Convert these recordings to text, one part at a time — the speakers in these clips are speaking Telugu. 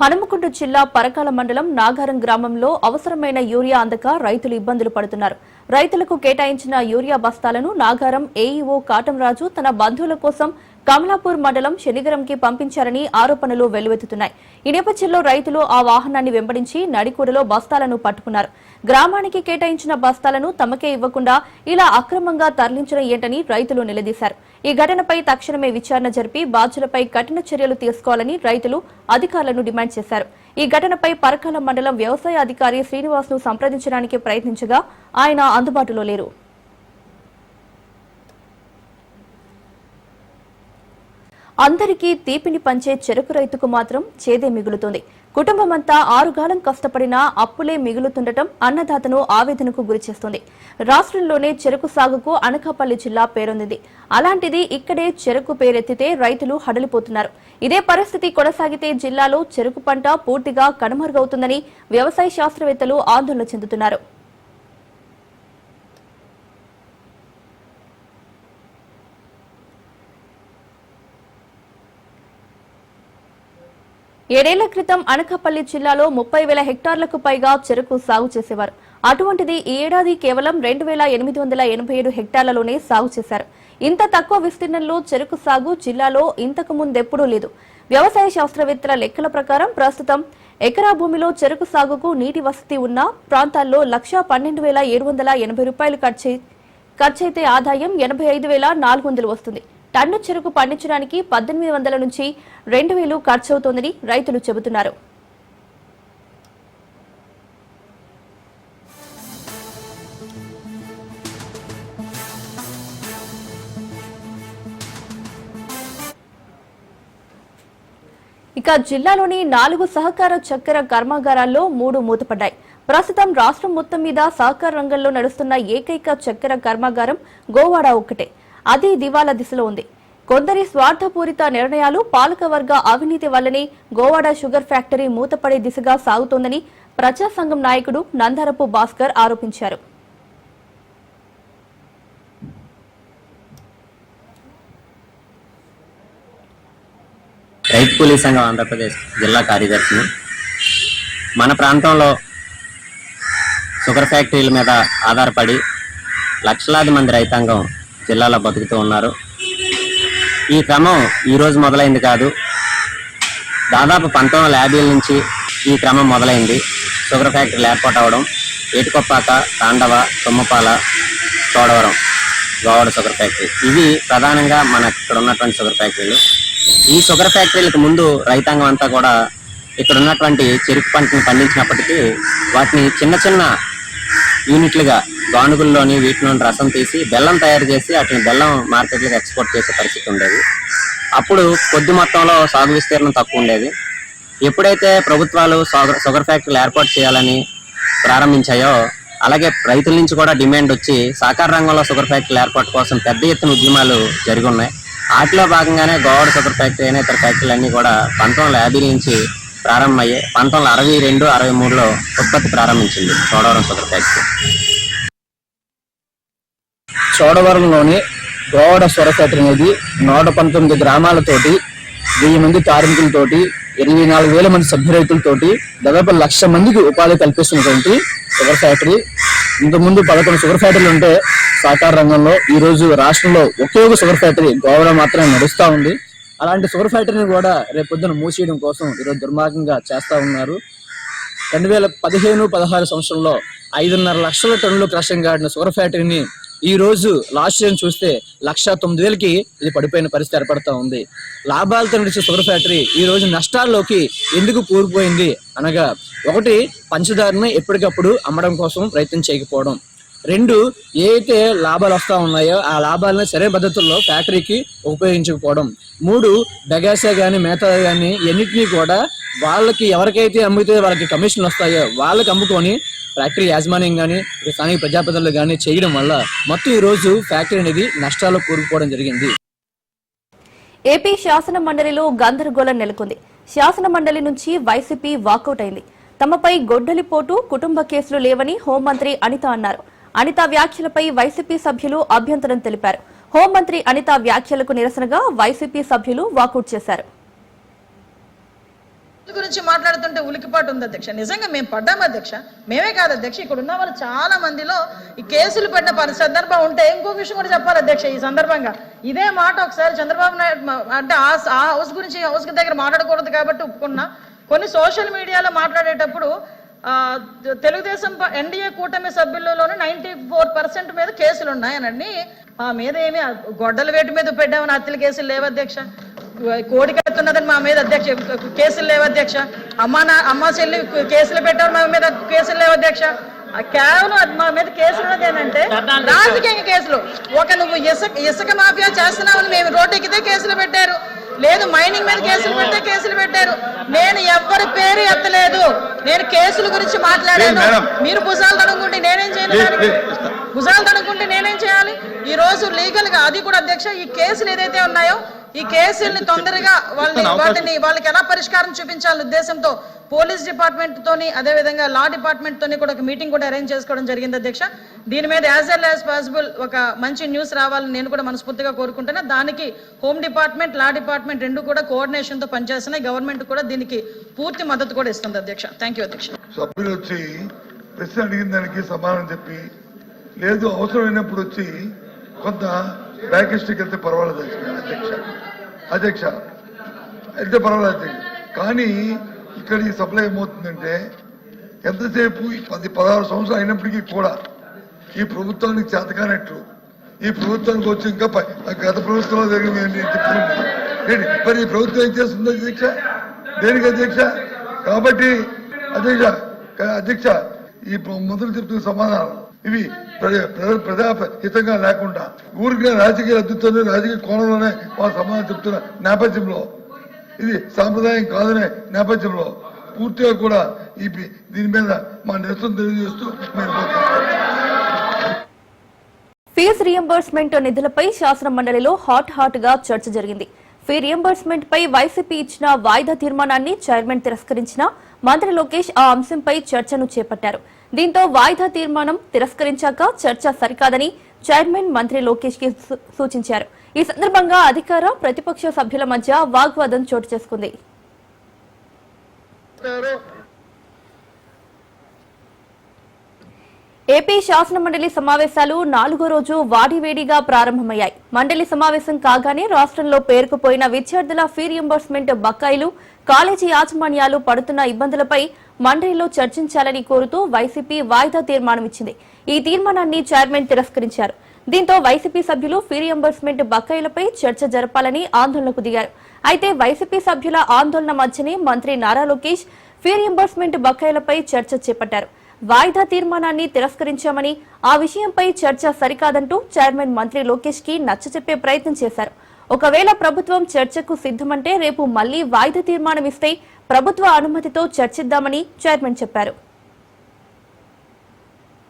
హనుమకొండ జిల్లా పరకాల మండలం నాగారం గ్రామంలో అవసరమైన యూరియా అందక రైతులు ఇబ్బందులు పడుతున్నారు. రైతులకు కేటాయించిన యూరియా బస్తాలను నాగారం ఏఈఓ కాటంరాజు తన బంధువుల కోసం కమలాపూర్ మండలం శనిగరంకి పంపించారని ఆరోపణలు వెల్లువెత్తుతున్నాయి. ఈ నేపథ్యంలో రైతులు ఆ వాహనాన్ని వెంబడించి నడికూడలో బస్తాలను పట్టుకున్నారు. గ్రామానికి కేటాయించిన బస్తాలను తమకే ఇవ్వకుండా ఇలా అక్రమంగా తరలించడం ఏంటని రైతులు నిలదీశారు. ఈ ఘటనపై తక్షణమే విచారణ జరిపి బాధ్యులపై కఠిన చర్యలు తీసుకోవాలని రైతులు అధికారులను డిమాండ్ చేశారు. ఈ ఘటనపై పరకాల మండలం వ్యవసాయ అధికారి శ్రీనివాస్ను సంప్రదించడానికి ప్రయత్నించగా ఆయన అందుబాటులో లేరు. అందరికీ తీపిని పంచే చెరుకు రైతుకు మాత్రం చేదే మిగులుతుంది. కుటుంబమంతా ఆరుగాలం కష్టపడినా అప్పులే మిగులుతుండటం అన్నదాతను ఆవేదనకు గురిచేస్తుంది రాష్ట్రంలోనే చెరుకు సాగుకు అనకాపల్లి జిల్లా పేరొందింది. అలాంటిది ఇక్కడే చెరుకు పేరెత్తితే రైతులు హడలిపోతున్నారు. ఇదే పరిస్థితి కొనసాగితే జిల్లాలో చెరుకు పంట పూర్తిగా కనుమరుగవుతుందని వ్యవసాయ శాస్త్రవేత్తలు ఆందోళన చెందుతున్నారు. ఏడేళ్ళ క్రితం అనకాపల్లి జిల్లాలో ముప్పై వేల హెక్టార్లకు పైగా చెరుకు సాగు చేసేవారు. అటువంటిది ఈ ఏడాది కేవలం రెండు వేల ఎనిమిది వందల ఎనభై ఏడు హెక్టార్లలోనే సాగు చేశారు. ఇంత తక్కువ విస్తీర్ణంలో చెరుకు సాగు జిల్లాలో ఇంతకు ముందెప్పుడూ లేదు. వ్యవసాయ శాస్త్రవేత్తల లెక్కల ప్రకారం ప్రస్తుతం ఎకరా భూమిలో చెరుకు సాగుకు నీటి వసతి ఉన్న ప్రాంతాల్లో లక్షా పన్నెండు వేల ఏడు వందల ఎనభై రూపాయలు ఖర్చు ఖర్చయితే ఆదాయం ఎనభై ఐదు వేల నాలుగు వందలు వస్తుంది. టన్ను చెరుకు పండించడానికి పద్దెనిమిది వందల నుంచి రెండు వేలు ఖర్చవుతోందని రైతులు చెబుతున్నారు. ఇక జిల్లాలోని నాలుగు సహకార చక్కెర కర్మాగారాల్లో మూడు మూతపడ్డాయి. ప్రస్తుతం రాష్ట్రం మొత్తం మీద సహకార రంగంలో నడుస్తున్న ఏకైక చక్కెర కర్మాగారం గోవాడ ఒక్కటే. అది దివాలా దిశలో ఉంది. కొందరి స్వార్థపూరిత నిర్ణయాలు పాలకవర్గ అవినీతి వల్లనే గోవాడ షుగర్ ఫ్యాక్టరీ మూతపడే దిశగా సాగుతోందని ప్రజా సంఘం నాయకుడు నందరపు భాస్కర్ ఆరోపించారు. రైతు కూలీ సంఘం ఆంధ్రప్రదేశ్ జిల్లా కార్యదర్శిని. మన ప్రాంతంలో షుగర్ ఫ్యాక్టరీల మీద ఆధారపడి లక్షలాది మంది రైతాంగం జిల్లాలో బతుకుతూ ఉన్నారు. ఈ క్రమం ఈరోజు మొదలైంది కాదు. దాదాపు పంతొమ్మిది వందల యాభైల నుంచి ఈ క్రమం మొదలైంది. షుగర్ ఫ్యాక్టరీలు ఏర్పాటు అవడం ఏటికొప్పాక తాండవ తుమ్మపాల చోడవరం గోవాడ షుగర్ ఫ్యాక్టరీ. ఇవి ప్రధానంగా మన ఇక్కడ ఉన్నటువంటి షుగర్ ఫ్యాక్టరీలు. ఈ షుగర్ ఫ్యాక్టరీలకు ముందు రైతాంగం అంతా కూడా ఇక్కడ ఉన్నటువంటి చెరుకు పంటను పండించినప్పటికీ వాటిని చిన్న చిన్న యూనిట్లుగా గానుగుల్లోని వీటిలోని రసం తీసి బెల్లం తయారు చేసి వాటిని బెల్లం మార్కెట్లకు ఎక్స్పోర్ట్ చేసే పరిస్థితి ఉండేది. అప్పుడు కొద్ది మొత్తంలో సాగు విస్తీర్ణం తక్కువ ఉండేది. ఎప్పుడైతే ప్రభుత్వాలు షుగర్ ఫ్యాక్టరీలు ఏర్పాటు చేయాలని ప్రారంభించాయో అలాగే రైతుల నుంచి కూడా డిమాండ్ వచ్చి సహకార రంగంలో షుగర్ ఫ్యాక్టరీల ఏర్పాటు కోసం పెద్ద ఎత్తున ఉద్యమాలు జరిగి ఉన్నాయి వాటిలో భాగంగానే గోవాడ షుగర్ ఫ్యాక్టరీ అయినా ఇతర ఫ్యాక్టరీలన్నీ కూడా పంతొమ్మిది వందల యాభై నుంచి ప్రారంభమయ్యాయి. పంతొమ్మిది వందల అరవై రెండు అరవై మూడులో ఉత్పత్తి ప్రారంభించింది చోడవరం షుగర్ ఫ్యాక్టరీ. చోడవరంలోని గోవాడ సొర అనేది నూట పంతొమ్మిది గ్రామాలతోటి వెయ్యి మంది కార్మికులతోటి ఇరవై నాలుగు వేల మంది సభ్య రైతులతోటి దాదాపు లక్ష మందికి ఉపాధి కల్పిస్తున్నటువంటి షుగర్ ఫ్యాక్టరీ ఇంతకుముందు పదకొండు షుగర్ ఫ్యాక్టరీలు ఉంటే సహకార రంగంలో ఈ రోజు రాష్ట్రంలో ఒకే ఒక షుగర్ ఫ్యాక్టరీ గోవాడ మాత్రమే నడుస్తూ ఉంది. అలాంటి షుగర్ ఫ్యాక్టరీని కూడా రేపొద్దున మూసేయడం కోసం ఈరోజు దుర్మార్గంగా చేస్తా ఉన్నారు. రెండు వేల పదిహేను పదహారు సంవత్సరంలో ఐదున్నర లక్షల టన్నులు క్రషం గాడిన షుగర్ ఫ్యాక్టరీని ఈ రోజు లాస్ట్ ఇయర్ చూస్తే లక్ష తొమ్మిది వేలకి ఇది పడిపోయిన పరిస్థితి ఏర్పడతా ఉంది. లాభాలతో నడిచే షుగర్ ఫ్యాక్టరీ ఈ రోజు నష్టాల్లోకి ఎందుకు కూరుకుపోయింది అనగా ఒకటి పంచదారని ఎప్పటికప్పుడు అమ్మడం కోసం ప్రయత్నం చేయకపోవడం. రెండు ఏ అయితే లాభాలు వస్తూ ఉన్నాయో ఆ లాభాలను సరైన పద్ధతుల్లో ఫ్యాక్టరీకి ఉపయోగించకపోవడం. మూడు బెగాసే కానీ మేత కానీ ఎన్నిటినీ కూడా వాళ్ళకి ఎవరికైతే అమ్మితే వాళ్ళకి కమిషన్లు వస్తాయో వాళ్ళకి అమ్ముకొని ఫ్యాక్టరీ యాజమాన్యం కానీ స్థానిక ప్రజాప్రతినిధులు కానీ చేయడం వల్ల మొత్తం ఈ రోజు ఫ్యాక్టరీ అనేది నష్టాల్లో కూరుకుపోవడం జరిగింది. ఏపీ శాసన మండలిలో గందరగోళం నెలకొంది. శాసన మండలి నుంచి వైసీపీ వాకౌట్ అయింది. తమపై గొడ్డలిపోటు కుటుంబ కేసులు లేవని హోంమంత్రి అనిత అన్నారు. అనిత వ్యాఖ్యలపై వైసీపీ సభ్యులు అభ్యంతరం తెలిపారు. హోంమంత్రి అనిత వ్యాఖ్యలకు నిరసనగా వైసీపీ సభ్యులు వాకౌట్ చేశారు. గురించి మాట్లాడుతుంటే ఉలికిపాటు ఉంది అధ్యక్ష. నిజంగా మేము పడ్డాము అధ్యక్ష. మేమే కాదు అధ్యక్ష ఇక్కడ ఉన్న వాళ్ళు చాలా మందిలో ఈ కేసులు పడిన పని సందర్భం ఉంటే ఇంకో విషయం కూడా చెప్పాలి అధ్యక్ష ఈ సందర్భంగా. ఇదే మాట ఒకసారి చంద్రబాబు నాయుడు అంటే ఆ హౌస్ గురించి హౌస్ దగ్గర మాట్లాడకూడదు కాబట్టి ఒప్పుకున్నా. కొన్ని సోషల్ మీడియాలో మాట్లాడేటప్పుడు తెలుగుదేశం ఎన్డీఏ కూటమి సభ్యులలోనే నైన్టీ ఫోర్ పర్సెంట్ మీద కేసులు ఉన్నాయనండి మా మీద ఏమి గొడ్డల వేటు మీద పెట్టామని హత్యల కేసులు లేవు అధ్యక్ష? కోడి కడుతున్నదని మా మీద అధ్యక్ష కేసులు లేవు అధ్యక్ష. అమ్మ నా అమ్మ చెల్లి కేసులు పెట్టారు మా మీద కేసులు లేవు అధ్యక్ష. కేవలం అది మా మీద కేసులు ఉన్నది ఏంటంటే రాజకీయ కేసులు. ఒక నువ్వు ఇసుక ఇసుక మాఫియా చేస్తున్నావని మేము రోడ్డు ఎక్కితే కేసులు పెట్టారు. లేదు మైనింగ్ మీద కేసులు పెడితే కేసులు పెట్టారు. నేను ఎవ్వరి పేరు ఎత్తలేదు. నేను కేసుల గురించి మాట్లాడాను. మీరు భుజాలు తడుముకుంటే నేనేం ఇస్తా. భుజాలు తడుముకుంటే నేనేం చేయాలి? ఈ రోజు లీగల్గా అది కూడా అధ్యక్ష ఈ కేసులు ఏదైతే ఉన్నాయో ఈ కేసుల్ని తొందరగా వాళ్ళని. వాటిని వాళ్ళకి ఎలా పరిష్కారం చూపించాలనే ఉద్దేశంతో పోలీస్ డిపార్ట్మెంట్ తోని అదే విధంగా లా డిపార్ట్మెంట్ తోని కూడా ఒక మీటింగ్ కూడా అరేంజ్ చేసుకోవడం జరిగింది అధ్యక్ష. దీని మీద యాజ్ వెల్ యాజ్ పాసిబుల్ ఒక మంచి న్యూస్ రావాలని నేను కూడా మనస్ఫూర్తిగా కోరుకుంటున్నా. దానికి హోమ్ డిపార్ట్మెంట్ లా డిపార్ట్మెంట్ రెండు కూడా కోఆర్డినేషన్తో పనిచేస్తున్నాయి. గవర్నమెంట్ కూడా దీనికి పూర్తి మద్దతు కూడా ఇస్తుంది అధ్యక్ష. థ్యాంక్ యూ అధ్యక్ష. సభ్యులు వచ్చి ప్రశ్న అడిగిన దానికి సమాధానం చెప్పి లేదు అవసరమైనప్పుడు వచ్చి కొంత బ్యాక్ హిస్టరీకి వెళ్తే పర్వాలేదు అధ్యక్ష. అధ్యక్ష అయితే పర్వాలేదు అధ్యక్ష. కానీ ఇక్కడ ఈ సప్లై ఏమవుతుందంటే ఎంతసేపు పది పదహారు సంవత్సరాలు అయినప్పటికీ కూడా ఈ ప్రభుత్వానికి చేతకానట్లు ఈ ప్రభుత్వానికి వచ్చి ఇంకా గత ప్రభుత్వంలో జరిగింది చెప్తున్నాను. ఏంటి? మరి ఈ ప్రభుత్వం ఏం చేస్తుంది అధ్యక్ష? దేనికి అధ్యక్ష? కాబట్టి అధ్యక్ష అధ్యక్ష ఈ ప్ర- మొదలు చెప్తున్న సమాధానం ఇవి. ప్రజా హితంగా లేకుండా ఊరికే రాజకీయ అద్దుతోనే రాజకీయ కోణంలోనే వాళ్ళు సమాధానం చెప్తున్న నేపథ్యంలో ఇది సాంప్రదాయం కాదనే నేపథ్యంలో పూర్తిగా కూడా ఈ దీని మీద మా నిరసన తెలియజేస్తూ మేము ఫీజు రియంబర్స్మెంట్ నిధులపై శాసన మండలిలో హాట్ హాట్గా చర్చ జరిగింది. ఫీ రియంబర్స్మెంట్ పై వైసీపీ ఇచ్చిన వాయిదా తీర్మానాన్ని చైర్మన్ తిరస్కరించిన మంత్రి లోకేష్ ఆ అంశంపై చర్చను చేపట్టారు. దీంతో వాయిదా తీర్మానం తిరస్కరించాక చర్చ సరికాదని చైర్మన్ మంత్రి లోకేష్కి సూచించారు. ఈ సందర్భంగా అధికార ప్రతిపక్ష సభ్యుల మధ్య వాగ్వాదం చోటు చేసుకుంది. ఏపీ శాసన మండలి సమావేశాలు నాలుగో రోజు వాడివేడిగా ప్రారంభమయ్యాయి. మండలి సమావేశం కాగానే రాష్ట్రంలో పేరుకుపోయిన విద్యార్థుల ఫీ రియంబర్స్మెంట్ బకాయిలు కాలేజీ యాజమాన్యాలు పడుతున్న ఇబ్బందులపై మండలిలో చర్చించాలని కోరుతూ వైసీపీ వాయిదా తీర్మానం ఇచ్చింది ఈ తీర్మానాన్ని చైర్మన్ తిరస్కరించారు. దీంతో వైసీపీ సభ్యులు ఫీ రియంబర్స్మెంట్ బకాయిలపై చర్చ జరపాలని ఆందోళనకు దిగారు. అయితే వైసీపీ సభ్యుల ఆందోళన మధ్యనే మంత్రి నారా లోకేష్ ఫీ రియంబర్స్మెంట్ బకాయిలపై చర్చ చేపట్టారు. వాయిదా తీర్మానాన్ని తిరస్కరించామని ఆ విషయంపై చర్చ సరికాదంటూ చైర్మన్ మంత్రి లోకేష్కి నచ్చచెప్పే ప్రయత్నం చేశారు. ఒకవేళ ప్రభుత్వం చర్చకు సిద్ధమంటే రేపు మళ్ళీ వాయిదా తీర్మానం ఇస్తే ప్రభుత్వ అనుమతితో చర్చిద్దామని చైర్మన్ చెప్పారు.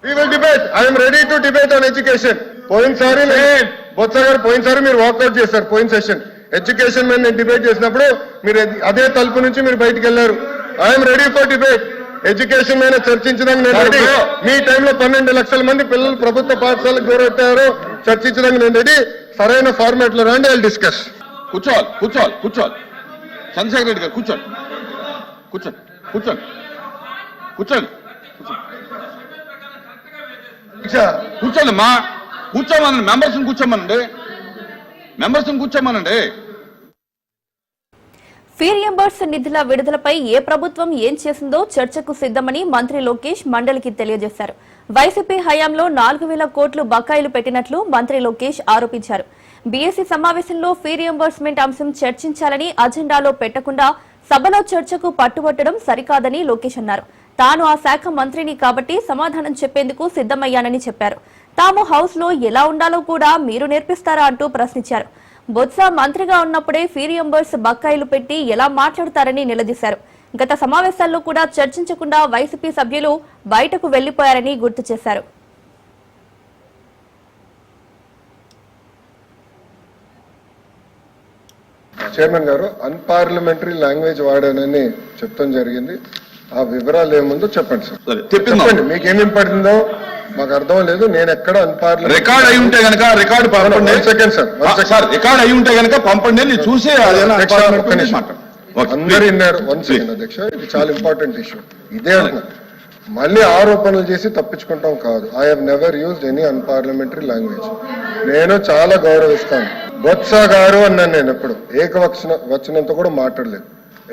We will debate. I am ready to debate on education. పోయినసారి నే- బొత్స గారు పోయినసారి మీరు వాకౌట్ చేశారు పోయిన సెషన్ ఎడ్యుకేషన్ మీద నేను డిబేట్ చేసినప్పుడు మీరు అది- అదే తలుపు నుంచి మీరు బయటికి వెళ్ళారు. I'm ready for debate education మీద చర్చించడానికి నేను రెడీ. మీ టైంలో పన్నెండు లక్షల మంది పిల్లలు ప్రభుత్వ పాఠశాలకు దూరెట్టారు చర్చించడానికి నేను రెడీ. సరైన ఫార్మాట్లో రండి ఐ డిస్కస్ కూర్చోవాలి కూర్చోవాలి కూర్చోవాలి. చంద్రశేఖర రెడ్డి గారు కూర్చోండి. కూర్చోండి కూర్చోండి. కూర్చోండి కూర్చోండి. మా కూర్చోమనండి. మెంబర్స్ని కూర్చోమనండి. మెంబర్స్ని కూర్చోమనండి. ఫీ రియంబర్స్ నిధుల విడుదలపై ఏ ప్రభుత్వం ఏం చేసిందో చర్చకు సిద్ధమని మంత్రి లోకేష్ మండలికి తెలియజేశారు. వైసీపీ హయాంలో నాలుగు వేల కోట్లు బకాయిలు పెట్టినట్లు మంత్రి లోకేష్ ఆరోపించారు. బీఎస్సీ సమావేశంలో ఫీ రియంబర్స్మెంట్ అంశం చర్చించాలని అజెండాలో పెట్టకుండా సభలో చర్చకు పట్టుబట్టడం సరికాదని లోకేష్ అన్నారు. తాను ఆ శాఖ మంత్రిని కాబట్టి సమాధానం చెప్పేందుకు సిద్ధమయ్యానని చెప్పారు. తాము హౌస్లో ఎలా ఉండాలో కూడా మీరు నేర్పిస్తారా అంటూ ప్రశ్నించారు. బొత్స మంత్రిగా ఉన్నప్పుడే ఫీ రియంబర్స్ బకాయిలు పెట్టి ఎలా మాట్లాడతారని నిలదీశారు. గత సమావేశాల్లో కూడా చర్చించకుండా వైసీపీ సభ్యులు బయటకు వెళ్ళిపోయారని గుర్తు చేశారు. చైర్మన్ గారు అన్పార్లమెంటరీ లాంగ్వేజ్ వాడానని చెప్తాం జరిగింది. ఆ వివరాలు ఏముందో చెప్పండి సార్. చెప్పండి మీకు ఏమేమి పడిందో మాకు అర్థం లేదు నేను ఎక్కడ అన్పార్లమెంట్ రికార్డ్ అయి ఉంటే గనక రికార్డు పంపండి. ఆ, second. సార్ రికార్డ్ అయి ఉంటే గనక పంపండి నేను చూసి అందరు. విన్నారు. వన్. సెకండ్ అధ్యక్ష ఇది చాలా ఇంపార్టెంట్ ఇష్యూ ఇదే అంటున్నా మళ్ళీ ఆరోపణలు చేసి తప్పించుకుంటాం కాదు. I have never used any unparliamentary language నేను చాలా గౌరవిస్తాను. బొత్స గారు అన్నాను నేను ఎప్పుడు. ఏకవచన వచనంతో కూడా మాట్లాడలేదు.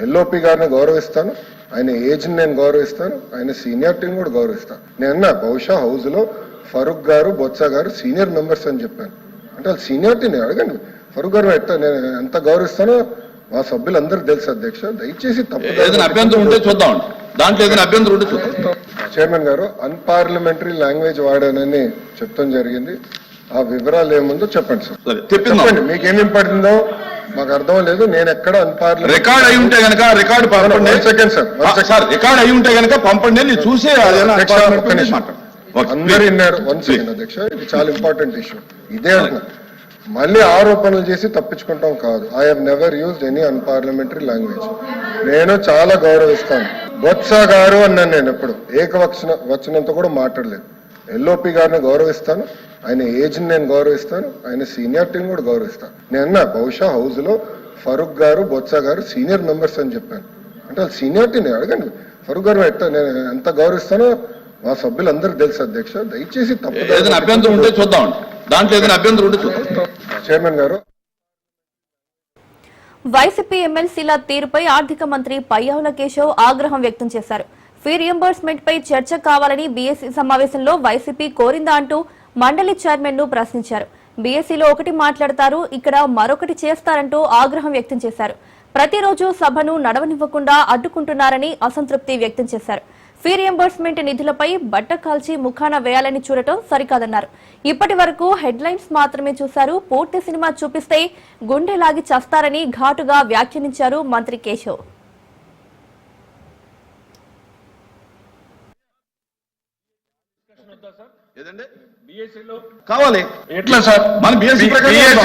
ఎల్ఓపి గారిని గౌరవిస్తాను. ఆయన ఏజ్ నేను గౌరవిస్తాను? ఆయన సీనియారిటీని కూడా గౌరవిస్తాను. నేను బహుశా హౌస్లో ఫరూక్ గారు బొత్స గారు సీనియర్ మెంబర్స్ అని చెప్పాను. అంటే వాళ్ళు సీనియారిటీని అడగండి ఫరూక్ గారు ఎట్ట నేను ఎంత గౌరవిస్తానో మా సభ్యులందరూ తెలుసు అధ్యక్ష. దయచేసి తప్పు ఏదైనా అభ్యంతరం ఉంటే చూద్దాం. దాంట్లో ఏదైనా అభ్యంతరం ఉంటే చూద్దాం. చైర్మన్ గారు అన్పార్లమెంటరీ లాంగ్వేజ్ వాడానని చెప్తాం జరిగింది. ఆ వివరాలు ఏముందో చెప్పండి సార్ చెప్పండి మీకు. ఏమేమి పడిందో మాకు అర్థం లేదు నేను ఎక్కడ అన్పార్లమెంటరీ రికార్డ్ అయి ఉంటే గనక రికార్డ్ పంపండి. ఆ, second. సార్ రికార్డ్ అయి ఉంటే గనక పంపండి నేను చూసి అందరు. విన్నారు. వన్. సెకండ్ అధ్యక్ష. ఇది చాలా ఇంపార్టెంట్ ఇష్యూ ఇదే అంటున్నా మళ్ళీ ఆరోపణలు చేసి తప్పించుకుంటాం కాదు. I have never used any unparliamentary language నేను చాలా గౌరవిస్తాను. బొత్స గారు అన్నాను నేను ఎప్పుడు. ఏకవచన వచనంతో కూడా మాట్లాడలేదు. ఎల్ఓపి గారిని గౌరవిస్తాను. ఆయన ఏజ్ నేను గౌరవిస్తాను ఆయన సీనియారిటీని కూడా గౌరవిస్తాను. నేను అన్నా బహుశా హౌస్లో ఫరూక్ గారు బొత్స గారు సీనియర్ మెంబర్స్ అని చెప్పాను. అంటే వాళ్ళు సీనియారిటీని అడగండి. ఫరూక్ గారు ఎట్ట నేను ఎంత గౌరవిస్తానో మా సభ్యులందరూ తెలుసు అధ్యక్ష దయచేసి తప్పు ఏదైనా అభ్యంతరం ఉంటే చూద్దాం దాంట్లో ఏదైనా అభ్యంతరం ఉంటే చూద్దాం. చైర్మన్ గారు. వైసీపీ ఎమ్మెల్సీల తీరుపై ఆర్థిక మంత్రి పయ్యావుల కేశవ్ ఆగ్రహం వ్యక్తం చేశారు. ఫీ రియంబర్స్మెంట్ పై చర్చ కావాలని బీఎస్సీ సమావేశంలో వైసీపీ కోరిందా అంటూ మండలి చైర్మన్ను ప్రశ్నించారు. బీఎస్సీలో ఒకటి మాట్లాడతారు ఇక్కడ మరొకటి చేస్తారంటూ ఆగ్రహం వ్యక్తం చేశారు. ప్రతిరోజు సభను నడవనివ్వకుండా అడ్డుకుంటున్నారని అసంతృప్తి వ్యక్తం చేశారు. ఫీ రియంబర్స్మెంట్ నిధులపై బట్ట కాల్చి ముఖాన వేయాలని చూడటం సరికాదన్నారు. ఇప్పటి వరకు హెడ్లైన్స్ మాత్రమే చూశారు పూర్తి సినిమా చూపిస్తే గుండె లాగి చస్తారని ఘాటుగా వ్యాఖ్యానించారు మంత్రి కేశవ్. ఏదండి? కావాలి. ఎట్లా సార్? మన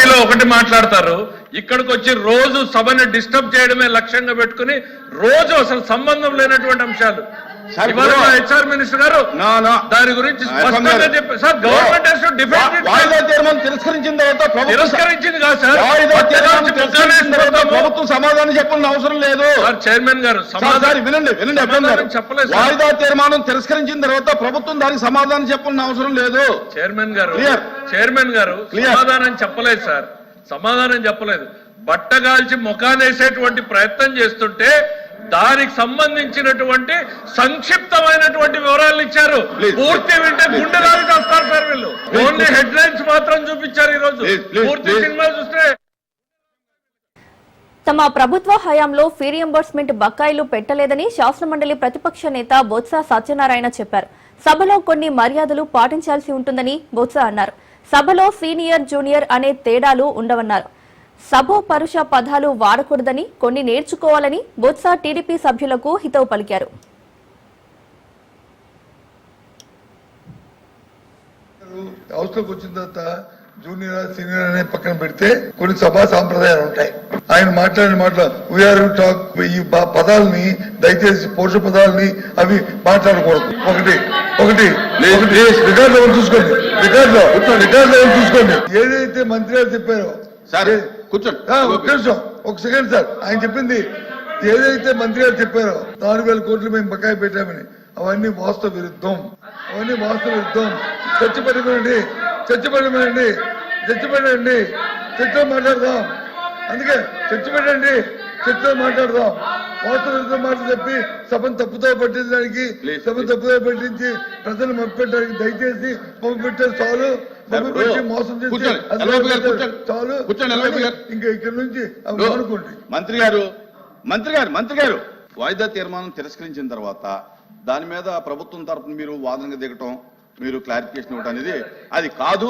లో ఒకటి మాట్లాడతారు. ఇక్కడికి వచ్చి రోజు సభని డిస్టర్బ్ చేయడమే లక్ష్యంగా పెట్టుకుని రోజు అసలు సంబంధం లేనటువంటి అంశాలు. హెచ్ఆర్ మినిస్టర్ గారు నా, నా. దాని గురించి ఆ, స్పష్టంగా ఎఫ్ఎం చెప్పారు. సార్ గవర్నమెంట్ తిరస్కరించిన తర్వాత తిరస్కరించింది కాదు సార్ వాయిదా తీర్మానం పట్టుదల తిరస్కరించిన తర్వాత ముఖాన్ని ప్రభుత్వం సమాధానం చెప్పాల్సిన అవసరం లేదు చైర్మన్ గారు సమాధానం వినండి వినండి అభ్యం గారు. చెప్పలేదు. వాయిదా తీర్మానం తిరస్కరించిన తర్వాత ప్రభుత్వం దానికి సమాధానం చెప్పాల్సిన అవసరం లేదు చైర్మన్ గారు Clear. చైర్మన్ గారు. సమాధానం చెప్పలేదు సార్ సమాధానం చెప్పలేదు బట్టగాల్చి ముఖానేసేటువంటి ప్రయత్నం చేస్తుంటే దానికి సంబంధించినటువంటి సంక్షిప్తమైనటువంటి వివరాలు ఇచ్చారు. పూర్తి వింటే గుండె రాలి చేస్తారు సార్ వీళ్ళు. ఓన్లీ హెడ్ లైన్స్ మాత్రం చూపించారు ఈ రోజు పూర్తి. సినిమా చూస్తే తమ ప్రభుత్వ హయాంలో ఫీ రియంబర్స్మెంట్ బకాయిలు పెట్టలేదని శాసనమండలి ప్రతిపక్ష నేత బొత్స సత్యనారాయణ చెప్పారు. సభలో కొన్ని మర్యాదలు పాటించాల్సి ఉంటుందని బొత్స అన్నారు. సభలో సీనియర్ జూనియర్ అనే తేడాలు ఉండవన్నారు. సభో పరుష పదాలు వాడకూడదని కొన్ని నేర్చుకోవాలని బొత్స టీడీపీ సభ్యులకు హితవు పలికారు. అవసరం వచ్చిన తర్వాత జూనియర్ సీనియర్ అనే పక్కన పెడితే కొన్ని సభా సాంప్రదాయాలు ఉంటాయి. ఆయన మాట్లాడిన మాటలు వీఆర్ టాక్ ఈ పదాలని దయచేసి పౌరుష పదాలని అవి మాట్లాడకూడదు. ఒకటి ఒకటి రికార్డు ఎవరు చూసుకోండి? రికార్డు రికార్డు ఎవరు చూసుకోండి? ఏదైతే మంత్రి గారు చెప్పారో సరే కూర్చోండి. నిమిషం ఒక సెకండ్ సార్. ఆయన చెప్పింది ఏదైతే మంత్రి గారు చెప్పారో నాలుగు వేల కోట్లు మేము బకాయి పెట్టామని అవన్నీ వాస్తవ విరుద్ధం. అవన్నీ వాస్తవ విరుద్ధం. చర్చ పెట్టమనండి చర్చ పెట్టండి. చర్చలో మాట్లాడదాం. అందుకే చర్చ పెట్టండి. చర్చలో మాట్లాడదాం. వాస్తవ మాటలు చెప్పి సభను తప్పుతో పట్టించడానికి సభను తప్పుతో పట్టించి ప్రజలు మభ్యపెట్టడానికి దయచేసి మభ్యపెట్టే చాలు. చాలు. ఇంకా ఇక్కడ నుంచి మానుకోండి మంత్రి గారు మంత్రి గారు మంత్రి గారు. వాయిదా తీర్మానం తిరస్కరించిన తర్వాత దాని మీద ప్రభుత్వం తరపున మీరు వాదనగా దిగటం మీరు క్లారిఫికేషన్ ఇవ్వడం అనేది అది కాదు.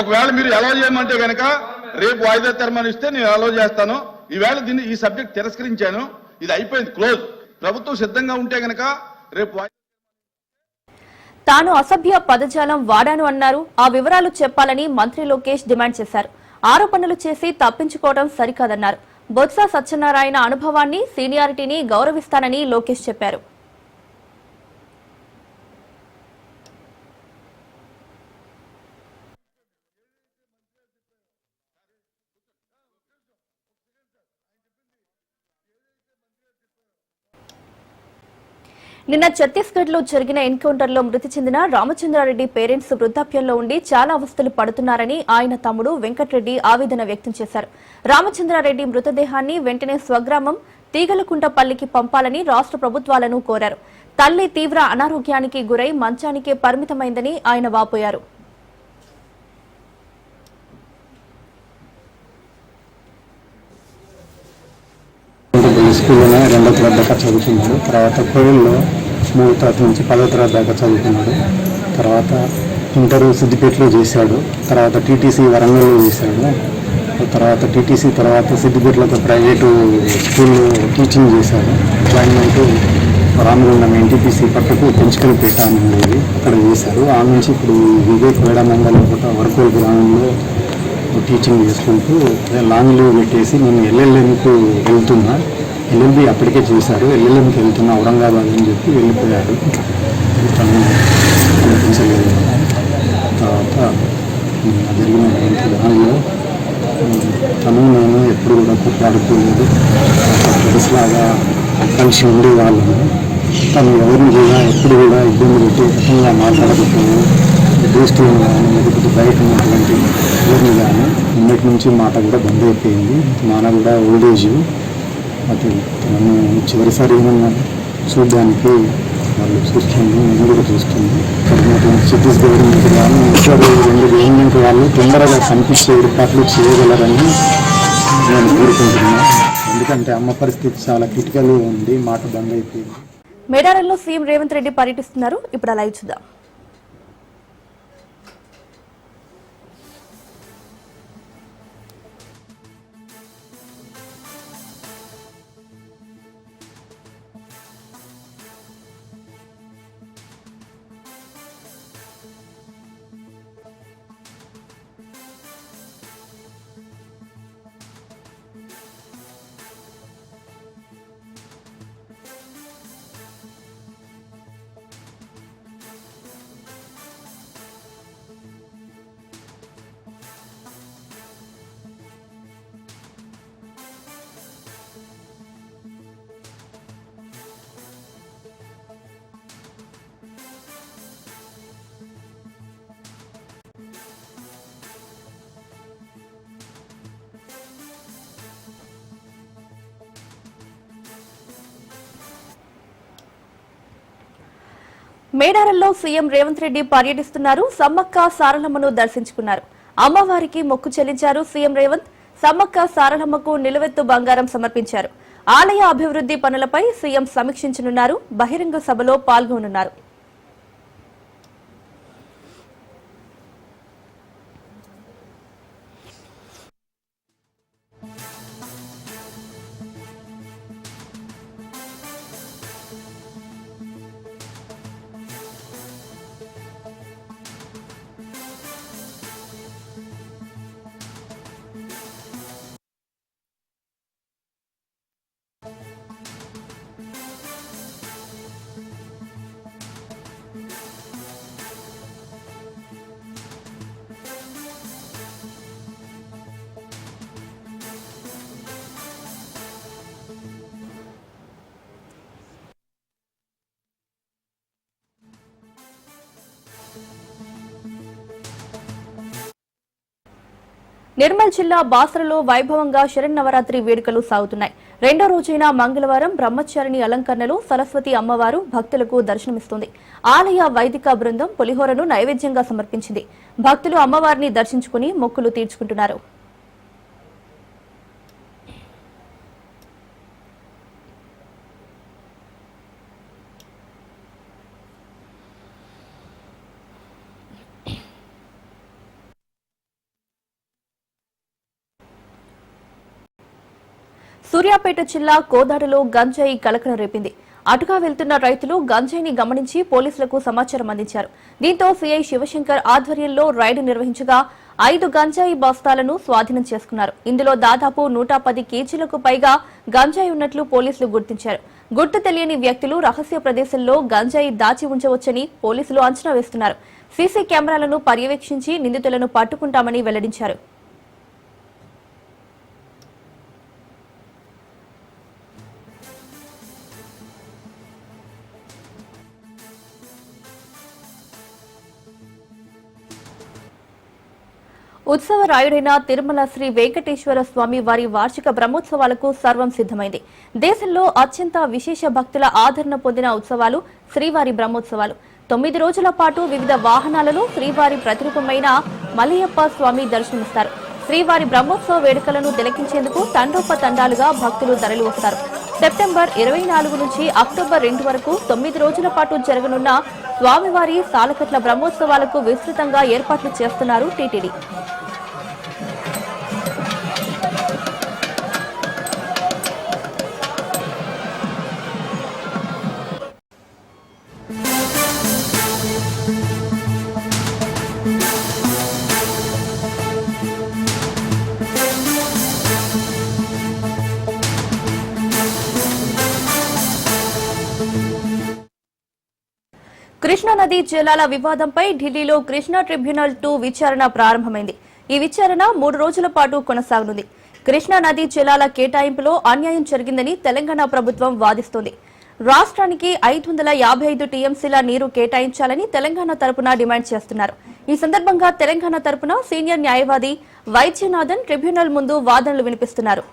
ఒకవేళ మీరు ఎలా చేయమంటే గనక రేపు వాయిదా తీర్మానిస్తే నేను అలో చేస్తాను. ఈవేళ దీన్ని ఈ సబ్జెక్ట్ తిరస్కరించాను. ఇది అయిపోయింది క్లోజ్ ప్రభుత్వం సిద్ధంగా ఉంటే కనుక రేపు తాను అసభ్య పదజాలం వాడాను అన్నారు. ఆ వివరాలు చెప్పాలని మంత్రి లోకేష్ డిమాండ్ చేశారు. ఆరోపణలు చేసి తప్పించుకోవడం సరికాదన్నారు. బొత్స సత్యనారాయణ అనుభవాన్ని సీనియారిటీని గౌరవిస్తానని లోకేష్ చెప్పారు. నిన్న ఛత్తీస్గఢ్లో జరిగిన ఎన్కౌంటర్లో మృతి చెందిన రామచంద్రారెడ్డి పేరెంట్స్ వృద్ధాప్యంలో ఉండి చాలా అవస్థలు పడుతున్నారని ఆయన తమ్ముడు వెంకట్రెడ్డి ఆవేదన వ్యక్తం చేశారు. రామచంద్రారెడ్డి మృతదేహాన్ని వెంటనే స్వగ్రామం తీగలకుంటపల్లికి పంపాలని రాష్ట్ర ప్రభుత్వాలను కోరారు. తల్లి తీవ్ర అనారోగ్యానికి గురై మంచానికే పరిమితమైందని ఆయన వాపోయారు. స్కూల్లోనే రెండో తరగతి దాకా చదువుకున్నాడు తర్వాత కోవిల్లో మూడో తరగతి నుంచి పదో తరగతి దాకా చదువుకున్నాడు. తర్వాత ఇంటర్ సిద్దిపేటలో చేశాడు. తర్వాత టీటీసీ వరంగల్లో చేశాడు. తర్వాత టీటీసీ తర్వాత సిద్దిపేటలో ప్రైవేటు స్కూల్లో టీచింగ్ చేశాడు. అపాయింట్మెంట్ రామగుండం ఎన్టీపీసీ పక్కకు పెంచుకలపేట అని ఉండేది అక్కడ చేశారు ఆ నుంచి ఇప్పుడు వివేక్ వేడానందలో కూడా వరకోల్ గ్రామంలో టీచింగ్ చేసుకుంటూ లాంగ్ లీవ్ పెట్టేసి నేను ఎల్ఎల్ఎంకు వెళ్తున్నా. ఎల్ఎల్బి అప్పటికే చేశారు. ఎల్ఎల్ఎంకి వెళ్తున్నా ఔరంగాబాద్ అని చెప్పి వెళ్ళిపోయాడు తను కనిపించలేదు. తర్వాత జరిగిన దానిలో తను నేను ఎప్పుడు కూడా కొట్లాడుకోలేదు. ఫ్రెండ్స్లాగా కలిసి ఉండేవాళ్ళము. తను ఎవరిని కూడా ఎప్పుడు కూడా ఇబ్బంది పెట్టి కఠినంగా మాట్లాడకపోయాను దోస్తులను కానీ లేకపోతే బయట ఉన్నటువంటి ఎవరిని కానీ నిన్నటి నుంచి మాట కూడా బంద్ అయిపోయింది. నాన్న కూడా ఓల్డ్ ఏజ్ అటు చివరిసారి ఏమన్నా చూడడానికి వాళ్ళు చూస్తుంది నేను కూడా చూస్తుంది. ఉన్నటువంటి గవర్నమెంట్ కానీ ఇక్కడ రెండు గవర్నమెంట్ వాళ్ళు తొందరగా కనిపించే ఏర్పాట్లు చేయగలరని నేను కోరుకుంటున్నాను ఎందుకంటే అమ్మ పరిస్థితి చాలా క్రిటికల్గా ఉంది మాట బంద్ అయిపోయింది మేడారంలో సీఎం రేవంత్ రెడ్డి పర్యటిస్తున్నారు. ఇప్పుడు అలా చూద్దాం. మేడారంలో సీఎం రేవంత్ రెడ్డి పర్యటిస్తున్నారు. సమ్మక్క సారలమ్మను దర్శించుకున్నారు. అమ్మవారికి మొక్కు చెల్లించారు సీఎం రేవంత్. సమ్మక్క సారలమ్మకు నిలువెత్తు బంగారం సమర్పించారు. ఆలయ అభివృద్ధి పనులపై సీఎం సమీక్షించనున్నారు. బహిరంగ సభలో పాల్గొనున్నారు. నిర్మల్ జిల్లా బాసరలో వైభవంగా శరన్నవరాత్రి వేడుకలు సాగుతున్నాయి. రెండో రోజైన మంగళవారం బ్రహ్మచారిణి అలంకరణలో సరస్వతి అమ్మవారు భక్తులకు దర్శనమిస్తుంది. ఆలయ వైదిక బృందం పులిహోరను నైవేద్యంగా సమర్పించింది. భక్తులు అమ్మవారిని దర్శించుకుని మొక్కులు తీర్చుకుంటున్నారు. సూర్యాపేట జిల్లా కోదాడలో గంజాయి కలకలం రేపింది. అటుగా వెళ్తున్న రైతులు గంజాయిని గమనించి పోలీసులకు సమాచారం అందించారు. దీంతో సీఐ శివశంకర్ ఆధ్వర్యంలో రైడు నిర్వహించగా ఐదు గంజాయి బస్తాలను స్వాధీనం చేసుకున్నారు. ఇందులో దాదాపు నూట పది కేజీలకు పైగా గంజాయి ఉన్నట్లు పోలీసులు గుర్తించారు. గుర్తు తెలియని వ్యక్తులు రహస్య ప్రదేశంలో గంజాయి దాచి ఉంచవచ్చని పోలీసులు అంచనా వేస్తున్నారు. సీసీ కెమెరాలను పర్యవేక్షించి నిందితులను పట్టుకుంటామని వెల్లడించారు. ఉత్సవ రాయుడైన తిరుమల శ్రీ వెంకటేశ్వర స్వామి వారి వార్షిక బ్రహ్మోత్సవాలకు సర్వం సిద్ధమైంది. దేశంలో అత్యంత విశేష భక్తుల ఆదరణ పొందిన ఉత్సవాలు శ్రీవారి బ్రహ్మోత్సవాలు. తొమ్మిది రోజుల పాటు వివిధ వాహనాలలో శ్రీవారి ప్రతిరూపమైన మలయప్ప స్వామి దర్శనమిస్తారు. శ్రీవారి బ్రహ్మోత్సవ వేడుకలను తిలకించేందుకు తండోపతండాలుగా భక్తులు తరలి వస్తారు. సెప్టెంబర్ ఇరవై నాలుగు నుంచి అక్టోబర్ రెండు వరకు తొమ్మిది రోజుల పాటు జరగనున్న స్వామివారి సాలకట్ల బ్రహ్మోత్సవాలకు విస్తృతంగా ఏర్పాట్లు చేస్తున్నారు టీటీడీ. కృష్ణానది జలాల వివాదంపై ఢిల్లీలో కృష్ణా ట్రిబ్యునల్ టూ విచారణ ప్రారంభమైంది. ఈ విచారణ మూడు రోజుల పాటు కొనసాగనుంది. కృష్ణానది జలాల కేటాయింపులో అన్యాయం జరిగిందని తెలంగాణ ప్రభుత్వం వాదిస్తోంది. రాష్ట్రానికి ఐదు వందల యాభై ఐదు టీఎంసీల నీరు కేటాయించాలని తెలంగాణ తరపున డిమాండ్ చేస్తున్నారు. ఈ సందర్భంగా తెలంగాణ తరపున సీనియర్ న్యాయవాది వైద్యనాథన్ ట్రిబ్యునల్ ముందు వాదనలు వినిపిస్తున్నారు.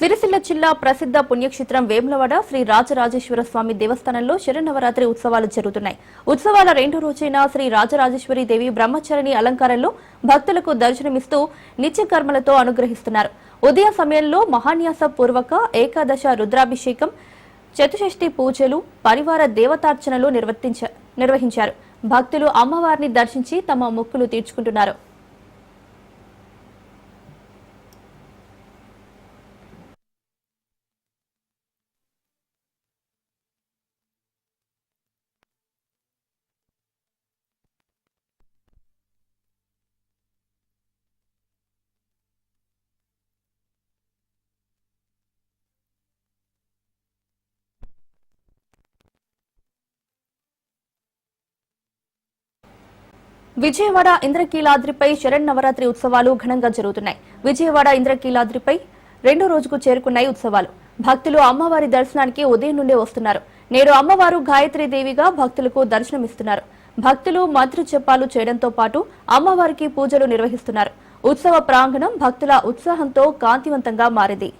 సిరిసిల్ల జిల్లా ప్రసిద్ధ పుణ్యక్షేత్రం వేములవాడ శ్రీ రాజరాజేశ్వర స్వామి దేవస్థానంలో శరన్నవరాత్రి ఉత్సవాలు జరుగుతున్నాయి. ఉత్సవాల రెండో రోజైన శ్రీ రాజరాజేశ్వరి దేవి బ్రహ్మచారిణి అలంకారంలో భక్తులకు దర్శనమిస్తూ నిత్యకర్మలతో అనుగ్రహిస్తున్నారు. ఉదయ సమయంలో మహాన్యాస పూర్వక ఏకాదశ రుద్రాభిషేకం చతుషష్ఠి పూజలు పరివార దేవతార్చనలు నిర్వర్తించ- నిర్వహించారు. భక్తులు అమ్మవారిని దర్శించి తమ మొక్కులు తీర్చుకుంటున్నారు. విజయవాడ ఇంద్రకీలాద్రిపై శరన్నవరాత్రి ఉత్సవాలు ఘనంగా జరుగుతున్నాయి. విజయవాడ ఇంద్రకీలాద్రిపై రెండో రోజుకు చేరుకున్నాయి ఉత్సవాలు. భక్తులు అమ్మవారి దర్శనానికి ఉదయం నుండే వస్తున్నారు. నేడు అమ్మవారు గాయత్రి దేవిగా భక్తులకు దర్శనమిస్తున్నారు. భక్తులు మంత్ర చెప్పాలు చేయడంతో పాటు అమ్మవారికి పూజలు నిర్వహిస్తున్నారు. ఉత్సవ ప్రాంగణం భక్తుల ఉత్సాహంతో కాంతివంతంగా మారింది.